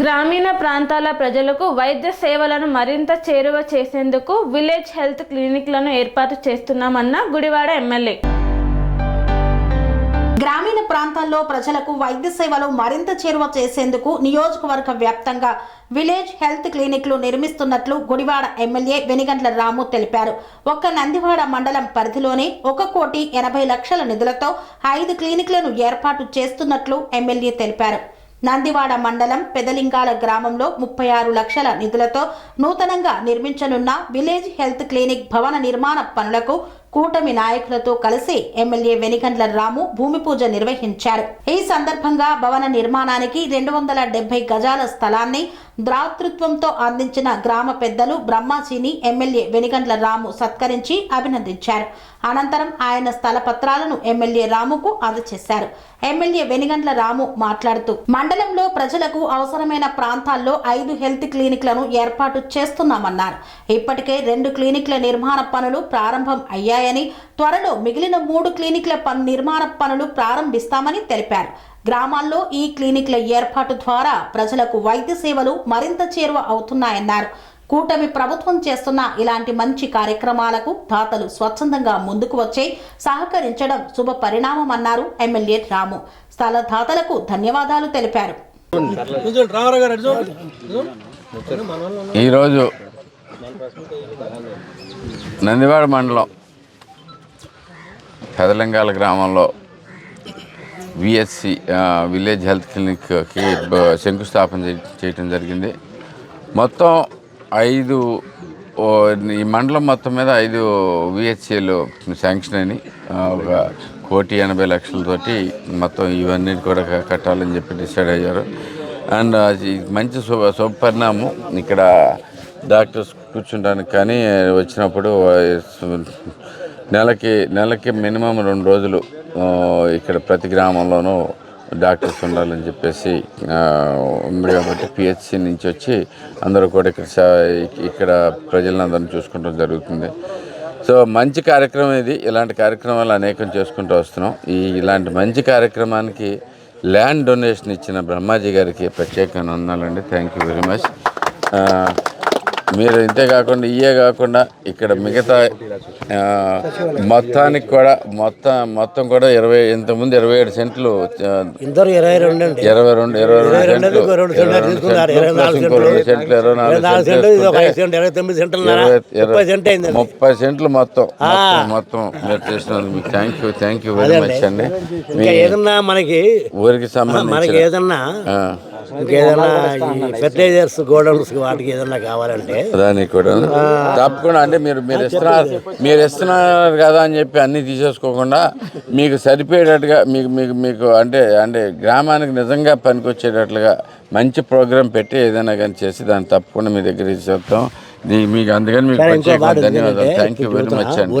గ్రామీణ ప్రాంతాల ప్రజలకు వైద్య సేవలను మరింత చేరువ చేసేందుకు విలేజ్ హెల్త్ క్లినిక్లను ఏర్పాటు చేస్తున్నామన్న గుడివాడ ఎమ్మెల్యే. గ్రామీణ ప్రాంతాల్లో ప్రజలకు వైద్య సేవలు మరింత చేరువ చేసేందుకు నియోజకవర్గ వ్యాప్తంగా విలేజ్ హెల్త్ క్లినిక్లు నిర్మిస్తున్నట్లు గుడివాడ ఎమ్మెల్యే వెనిగంట్ల రాము తెలిపారు. ఒక్క నందివాడ మండలం పరిధిలోనే ఒక కోటి ఎనభై లక్షల నిధులతో ఐదు క్లినిక్లను ఏర్పాటు చేస్తున్నట్లు ఎమ్మెల్యే తెలిపారు. నందివాడ మండలం పెదలింగాల గ్రామంలో ముప్పై ఆరు లక్షల నిధులతో నూతనంగా నిర్మించనున్న విలేజ్ హెల్త్ క్లినిక్ భవన నిర్మాణ పనులకు కూటమి నాయకులతో కలిసి ఎమ్మెల్యే వెనిగండ్ల రాము భూమి పూజ నిర్వహించారు. ఈ సందర్భంగా భవన నిర్మాణానికి రెండు వందల డెబ్బై గజాల స్థలాన్ని ద్రాతృత్వంతో అందించిన గ్రామ పెద్దలు బ్రహ్మాజీని ఎమ్మెల్యే వెనిగండ్ల రాము సత్కరించి అభినందించారు. అనంతరం ఆయన స్థల పత్రాలను ఎమ్మెల్యే రాముకు అందజేశారు. ఎమ్మెల్యే వెనిగండ్ల రాము మాట్లాడుతూ మండలంలో ప్రజలకు అవసరమైన ప్రాంతాల్లో ఐదు హెల్త్ క్లినిక్లను ఏర్పాటు చేస్తున్నామన్నారు. ఇప్పటికే రెండు క్లినిక్ల నిర్మాణ పనులు ప్రారంభం అయ్యాయి. అయ్యాయని త్వరలో మిగిలిన మూడు క్లినిక్ల పను నిర్మాణ పనులు ప్రారంభిస్తామని తెలిపారు. గ్రామాల్లో ఈ క్లినిక్ల ఏర్పాటు ద్వారా ప్రజలకు వైద్య సేవలు మరింత చేరువ అవుతున్నాయన్నారు. కూటమి ప్రభుత్వం చేస్తున్న ఇలాంటి మంచి కార్యక్రమాలకు దాతలు స్వచ్ఛందంగా ముందుకు వచ్చే సహకరించడం శుభ పరిణామమన్నారు ఎమ్మెల్యే రాము. స్థల దాతలకు ధన్యవాదాలు తెలిపారు. ఈరోజు నందివాడ మండలం పెదలింగాల గ్రామంలో విఎస్సి విలేజ్ హెల్త్ క్లినిక్కి శంకుస్థాపన చేయటం జరిగింది. మొత్తం ఐదు ఈ మండలం మొత్తం మీద ఐదు విహెచ్సిలు శాంక్షన్ అయినాయి. ఒక కోటి ఎనభై లక్షలతోటి మొత్తం ఇవన్నీ కూడా కట్టాలని చెప్పి డిసైడ్ అయ్యారు. అండ్ మంచి శుభ శుభపరిణామం ఇక్కడ డాక్టర్స్ కూర్చుంటానికి కానీ వచ్చినప్పుడు నెలకి నెలకి మినిమం రెండు రోజులు ఇక్కడ ప్రతి గ్రామంలోనూ డాక్టర్స్ ఉండాలని చెప్పేసి ఉంది కాబట్టి పిహెచ్సి నుంచి వచ్చి అందరూ కూడా ఇక్కడ సా- ఇక్కడ ప్రజలందరినీ చూసుకుంటూ జరుగుతుంది. సో మంచి కార్యక్రమం ఇది. ఇలాంటి కార్యక్రమాలు అనేకం చేసుకుంటూ వస్తున్నాం. ఈ ఇలాంటి మంచి కార్యక్రమానికి ల్యాండ్ డొనేషన్ ఇచ్చిన బ్రహ్మాజీ గారికి ప్రత్యేకంగా వందనాలండి థ్యాంక్ యూ వెరీ మచ్. మీరు ఇంతే కాకుండా ఇయే కాకుండా ఇక్కడ మిగతా మొత్తానికి కూడా మొత్తం మొత్తం కూడా ఇరవై ఇంతకుముందు ఇరవై ఏడు సెంట్లు ఇద్దరు ఇరవై రెండు ఇరవై రెండు ఇరవై రెండు రెండు సెంట్లు రెండు ఇరవై నాలుగు సెంట్లు. ముప్పై సెంట్లు మొత్తం మొత్తం మీరు చేసినందుకు మీకు thank you thank you very much అండి. ఏదన్నా మనకి ఊరికి మనకి సంబంధించిన ఏదన్నా ఈ ఫెర్టిలైజర్స్ గోడౌన్స్ వాటికి ఏదన్నా కావాలంటే. దానికి కూడా. తప్పకుండా. అంటే మీరు మీరు ఇస్తున్నారు మీరు ఇస్తున్నారు కదా అని చెప్పి అన్నీ తీసేసుకోకుండా మీకు సరిపోయేటట్టుగా మీకు మీకు మీకు అంటే అంటే గ్రామానికి నిజంగా పనికొచ్చేటట్లుగా మంచి ప్రోగ్రాం పెట్టి ఏదైనా కానీ చేసి దాన్ని తప్పకుండా మీ దగ్గర ఇచ్చేస్తాం. దీ- మీకు అందుకని మీకు ధన్యవాదాలు. థ్యాంక్ యూ వెరీ మచ్ అండి.